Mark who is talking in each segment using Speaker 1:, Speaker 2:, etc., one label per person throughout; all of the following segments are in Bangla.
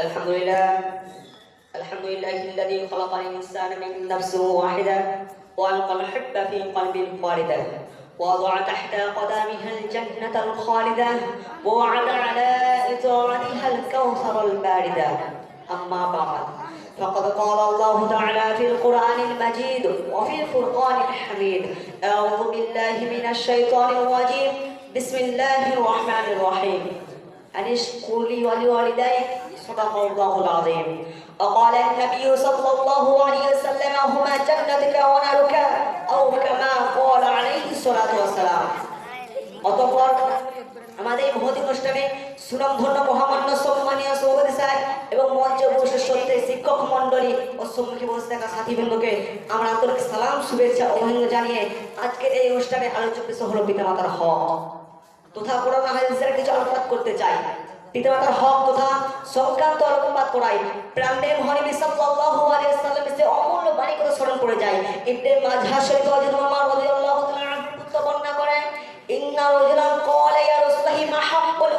Speaker 1: الحمد لله الحمد لله الذي خلق الإنسان من نفس واحدة وألقى الحب في قلب خالدة ووضع تحت قدمها الجنة الخالدة ووعد على إطاعتها الكوثر الباردة أما بعد فقد قال الله تعالى في القرآن المجيد وفي الفرقان الحميد أعوذ بالله من الشيطان الرجيم. بسم الله الرحمن الرحيم. أن اشكر لي ولوالديك صدق الله العظيم وقال النبي صلى الله عليه وسلم هما جنتك ونارك أو كما قال عليه الصلاة والسلام অতঃপর আমাদের এই মহতি অনুষ্ঠানে সুনামধন্য মহামান্য সম্মানীয় সভাপতি স্যার এবং মঞ্চে উপস্থিত সত্যি শিক্ষক মণ্ডলী ও সম্মুখে বসে থাকা সাথীবৃন্দকে আমরা আন্তরিক সালাম শুভেচ্ছা অভিনন্দন জানিয়ে আজকের এই অনুষ্ঠানে আলোচক বিষয় হলো পিতামাতার হক তথা করতে চাই। পিতামাতার হক তথা সংক্রান্ত আলাইহি সে অমূল্য বাণী স্মরণ করে যায়। ইবনে শরীফ হযরত ওমর রাদিয়াল্লাহু তাআলা বর্ণনা ইন্না রাজুলান ক্বালা ইয়া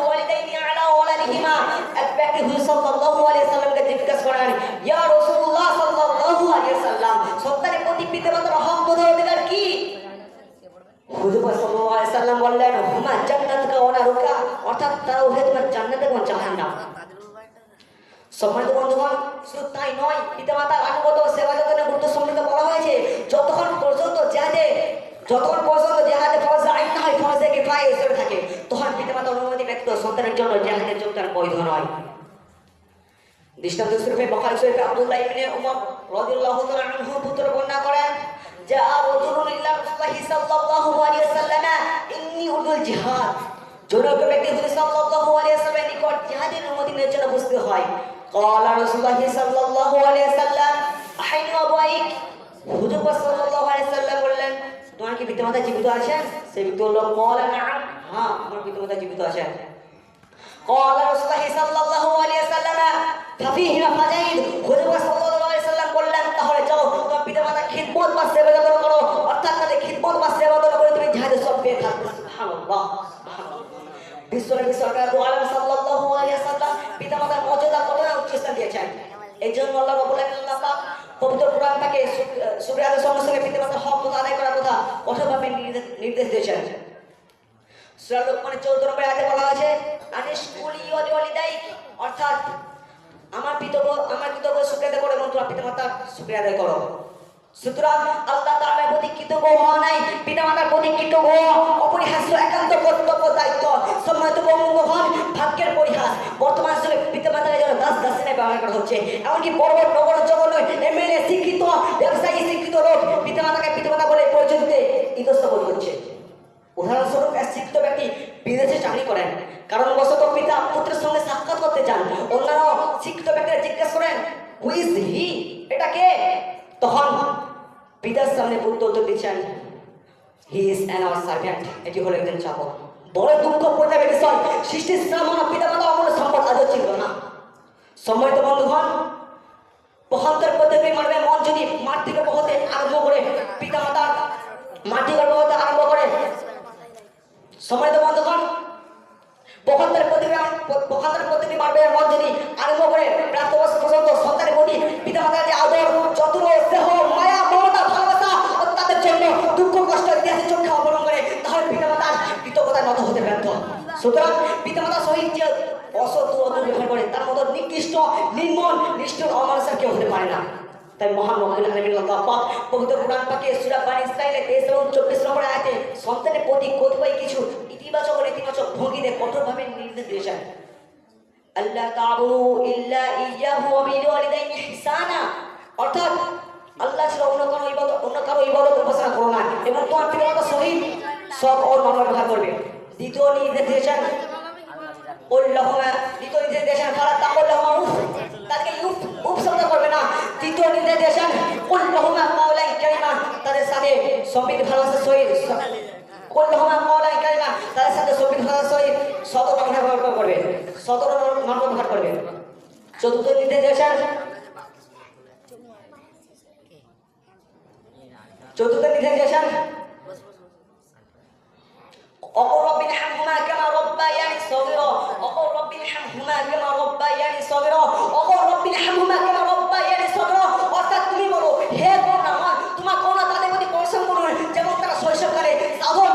Speaker 1: ওয়ালিদাইনি আলা এক ব্যক্তি হুজুর সাল্লাল্লাহু আলাইহি ওয়াসাল্লামকে জিজ্ঞাসা করেন, ইয়া রাসূলুল্লাহ সাল্লাল্লাহু আলাইহি সন্তানের প্রতি পিতামাতার হক তথা অধিকার কি? হুজুর সাল্লাল্লাহু আলাইহি সাল্লাম বললেন হুমা জান্নাতুকা ওয়া নারুকা অর্থাৎ তারা উভয় তোমার জান্নাত এবং জাহান্নাম সম্মানিত বন্ধুগণ, শুধু তাই নয় পিতামাতার আনুগত সেবা যত্নের গুরুত্ব সম্পর্কে বলা হয়েছে, যতক্ষণ পর্যন্ত জেহাদে যতক্ষণ পর্যন্ত জেহাদে ফরজ আইন না হয়, ফরজে কিফায়ে হিসেবে থাকে তখন পিতামাতার অনুমতি ব্যক্ত সন্তানের জন্য জেহাদের যোগদান বৈধ নয়। দৃষ্টান্ত স্বরূপে বখারি শরীফে আব্দুল্লাহ ইবনে উমর রাদিয়াল্লাহু তাআলা আনহু পুত্র বর্ণনা করেন যা রাসূলুল্লাহি সাল্লাল্লাহু আলাইহি ওয়াসাল্লাম, ইন্নী উরদুল জিহাদ। জনৈক ব্যক্তি হুজুর সাল্লাল্লাহু আলাইহি ওয়াসাল্লামের নিকট জিহাদের অনুমতি নেওয়ার জন্য বুঝতে হয়। ক্বালা রাসূলুল্লাহ সাল্লাল্লাহু আলাইহি ওয়াসাল্লাম আইনু আবাইক। হুজুর সাল্লাল্লাহু আলাইহি ওয়াসাল্লাম বললেন, তোমার কি পিতামাতা জীবিত আছেন? সেই ব্যক্তি বলল, ক্বালা নাআম হ্যাঁ আমার পিতামাতা জীবিত আছেন। ক্বালা রাসূলুল্লাহ সাল্লাল্লাহু আলাইহি ওয়াসাল্লাম ফাফিহিমা ফাজাইদ হুজুর সাল্লাল্লাহু আলাইহি ওয়াসাল্লাম বললেন, তাহলে চলো, তোমার পিতামাতা খিদমত বা সেবা করো। অর্থাৎ তাদের খিদমত বা সেবা করে তুমি জিহাদের সব পেয়ে থাকবে সুবহানাল্লাহ সুবহানাল্লাহ। বিশ্বনবী দিয়েছেন? এই জন্য আল্লাহ রাব্বুল আলামিন পবিত্র কোরআন থেকে সুবিয়াদের সঙ্গে সঙ্গে পিতামাতার হক কথা কথা কঠোরভাবে নির্দেশ দিয়েছেন। সূরা লোকমানের 14 নম্বর আয়াতে বলা আছে আনিস কুলি ওয়ালি ওয়ালিদাই অর্থাৎ আমার পিতব আমার শুকরিয়া আদায় করো এবং তোমার পিতামাতার শুকরিয়া আদায় করো। সুতরাং আল্লাহ তাআলার প্রতি কৃতজ্ঞ হওয়া নাই, পিতামাতার প্রতি কৃতজ্ঞ হওয়া অপরিহার্য, একান্ত কর্তব্য, দায়িত্ব, সম্মানিত বঙ্গভবন ভাগ্যের পরিহাস। বর্তমান যুগে পিতামাতার যেন দাস দাসিনে ব্যবহার করা হচ্ছে। এমনকি বড় বড় নগর জগন্ন এমএলএ শিক্ষিত, ব্যবসায়ী শিক্ষিত লোক পিতামাতাকে পিতামাতা বলে পরিচয় দিতে করছে। উদাহরণস্বরূপ, এক শিক্ষিত ব্যক্তি বিদেশে চাকরি করেন। কারণ বশত পিতা পুত্রের সঙ্গে সাক্ষাৎ করতে চান। অন্যান্য শিক্ষিত ব্যক্তিরা জিজ্ঞেস করেন হুইজ হি এটা কে? তখন পিতার সামনে পুত্র উত্তর দিচ্ছেন he is an our servant এটি হলো একজন চাকর বড় দুঃখ পরিতাপের বিষয় সৃষ্টির শ্রামণ পিতা মাতা অমূল্য সম্পদ আজও ছিল না। সম্মানিত বন্ধুগণ বহন্তের পদ্ধতি মানবে মন যদি মাঠ থেকে বহতে আরম্ভ করে পিতা মাতার মাটি গর্ভ হতে আরম্ভ করে। সম্মানিত বন্ধুগণ বহন্তের প্রতিটি বহন্তের পদ্ধতি মানবে মন যদি আরম্ভ করে, প্রাপ্তবয়স্ক পর্যন্ত সন্তানের প্রতি পিতা সুতরাং পিতা মাতার সহিত যে অসৎ ব্যবহার করে, তার মতো নিকৃষ্ট নির্মল নিষ্ঠুর অমানুষের কেউ হতে পারে না। তাই মহান রব্বুল আলামিন আল্লাহ পাক পবিত্র কোরআন পাকে সূরা বানি ইসরাঈলের 23 এবং 24 নম্বর আয়াতে সন্তানের প্রতি কিছু ইতিবাচক ও নেতিবাচক কঠোরভাবে নির্দেশ দিয়েছেন। আল্লাহ ইল্লা অর্থাৎ আল্লাহ অন্য কারও ইবাদত অন্য কারও উপাসনা করো না। এবং তোমার পিতামাতার সহিত সব ও নম্র ব্যবহার করবে। দ্বিতীয় নির্দেশ দিয়েছেন উল্লাহমা দ্বিতীয় নির্দেশ দিয়েছেন ফালা তাকুল্লাহমা উফ, তাদেরকে উফ উফ শব্দ করবে না। তৃতীয় নির্দেশ দিয়েছেন উল্লাহমা মাওলাই কারিমা তাদের সাথে সম্বিত ভালোবাসার সহিত উল্লাহমা মাওলাই কারিমা তাদের সাথে সম্বিত ভালোবাসার সহিত সদর ব্যবহার করবে সদর নম্র ব্যবহার করবে। চতুর্থ অকর রব্বিল হামহুমা কামা রব্বায়ানি সগীরা অকর রব্বিল হামহুমা কামা রব্বায়ানি সগীরা অকর রব্বিল হামহুমা কামা রব্বায়ানি সগীরা অর্থাৎ তুমি বলো হে কোন আমার তোমার কোন তাদের প্রতি পরিশ্রম করুন যেমন তারা শৈশবকালে সাধন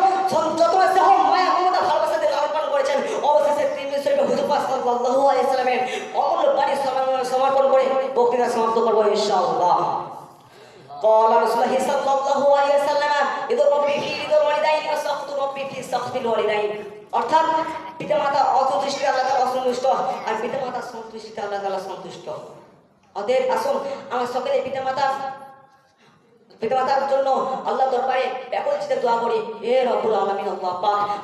Speaker 1: যত সহ মায়া মমতা ভালোবাসা দিয়ে লালন পালন করেছেন অবশেষে তিন শরীফে হুজুর পাক সাল্লাল্লাহু আলাইহি সাল্লামের অমূল্য বাণী সমর্পণ করে বক্তৃতা সমাপ্ত করব ইনশাআল্লাহ। قال رسول الله صلى সাহসিল ওয়ালিদাইন অর্থাৎ আল্লাহ অসন্তুষ্ট আর সন্তুষ্টিতে আল্লাহ তালা সন্তুষ্ট। আসুন, আমার সকলে পিতামাতার জন্য আল্লাহ দরবারে ব্যাপক দোয়া করি। আলমিন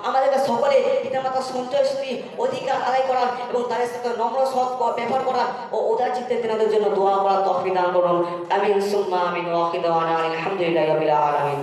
Speaker 1: আমাদেরকে সকলে পিতামাতার সঞ্চয় শ্রী অধিকার আদায় করার এবং তাদের সাথে নম্র সৎ ব্যবহার করার ও ওদার চিত্তে তেনাদের জন্য দোয়া করার তফিদান করুন। আমিন, সুম্মা আমিন ওয়াকিদ আলহামদুলিল্লাহ আলমিন।